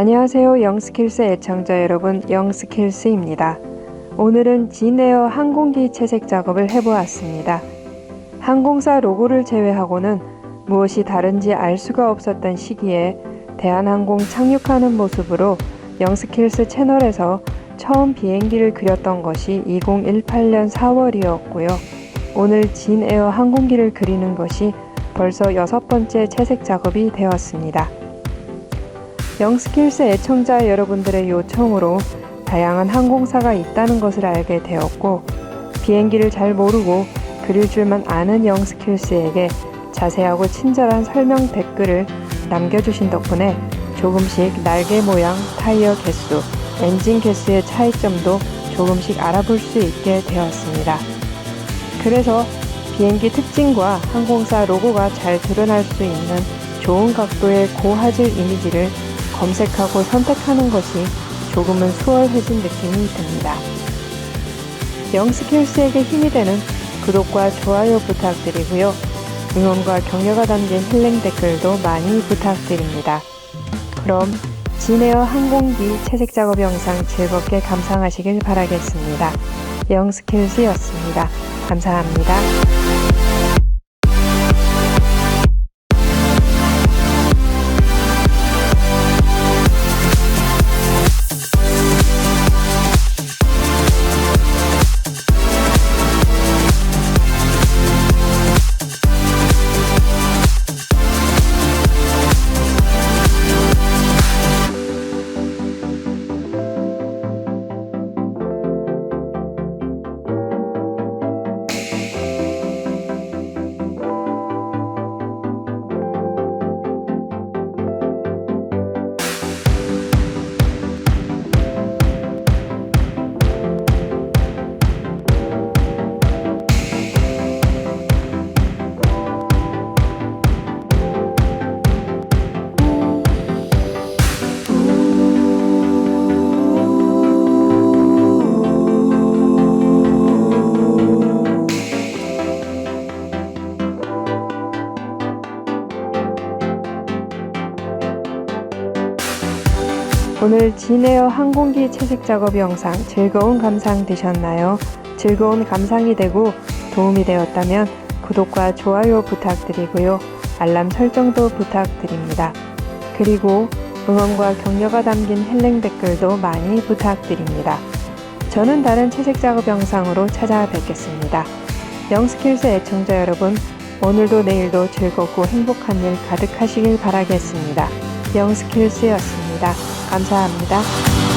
안녕하세요. 영스킬스 애청자 여러분, 영스킬스입니다. 오늘은 진에어 항공기 채색 작업을 해보았습니다. 항공사 로고를 제외하고는 무엇이 다른지 알 수가 없었던 시기에 대한항공 착륙하는 모습으로 영스킬스 채널에서 처음 비행기를 그렸던 것이 2018년 4월이었고요. 오늘 진에어 항공기를 그리는 것이 벌써 여섯 번째 채색 작업이 되었습니다. 영스킬스 애청자 여러분들의 요청으로 다양한 항공사가 있다는 것을 알게 되었고 비행기를 잘 모르고 그릴 줄만 아는 영스킬스에게 자세하고 친절한 설명 댓글을 남겨주신 덕분에 조금씩 날개 모양, 타이어 개수, 엔진 개수의 차이점도 조금씩 알아볼 수 있게 되었습니다. 그래서 비행기 특징과 항공사 로고가 잘 드러날 수 있는 좋은 각도의 고화질 이미지를 검색하고 선택하는 것이 조금은 수월해진 느낌이 듭니다. 영스킬스에게 힘이 되는 구독과 좋아요 부탁드리고요. 응원과 격려가 담긴 힐링 댓글도 많이 부탁드립니다. 그럼 진에어 항공기 채색 작업 영상 즐겁게 감상하시길 바라겠습니다. 영스킬스였습니다. 감사합니다. 오늘 진에어 항공기 채색 작업 영상 즐거운 감상 되셨나요? 즐거운 감상이 되고 도움이 되었다면 구독과 좋아요 부탁드리고요. 알람 설정도 부탁드립니다. 그리고 응원과 격려가 담긴 힐링 댓글도 많이 부탁드립니다. 저는 다른 채색 작업 영상으로 찾아뵙겠습니다. 영스킬스 애청자 여러분, 오늘도 내일도 즐겁고 행복한 일 가득하시길 바라겠습니다. 영스킬스였습니다. 감사합니다.